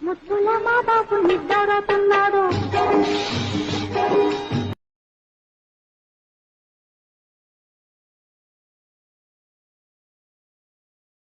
ముద్దుల మా బాబు నిద్ర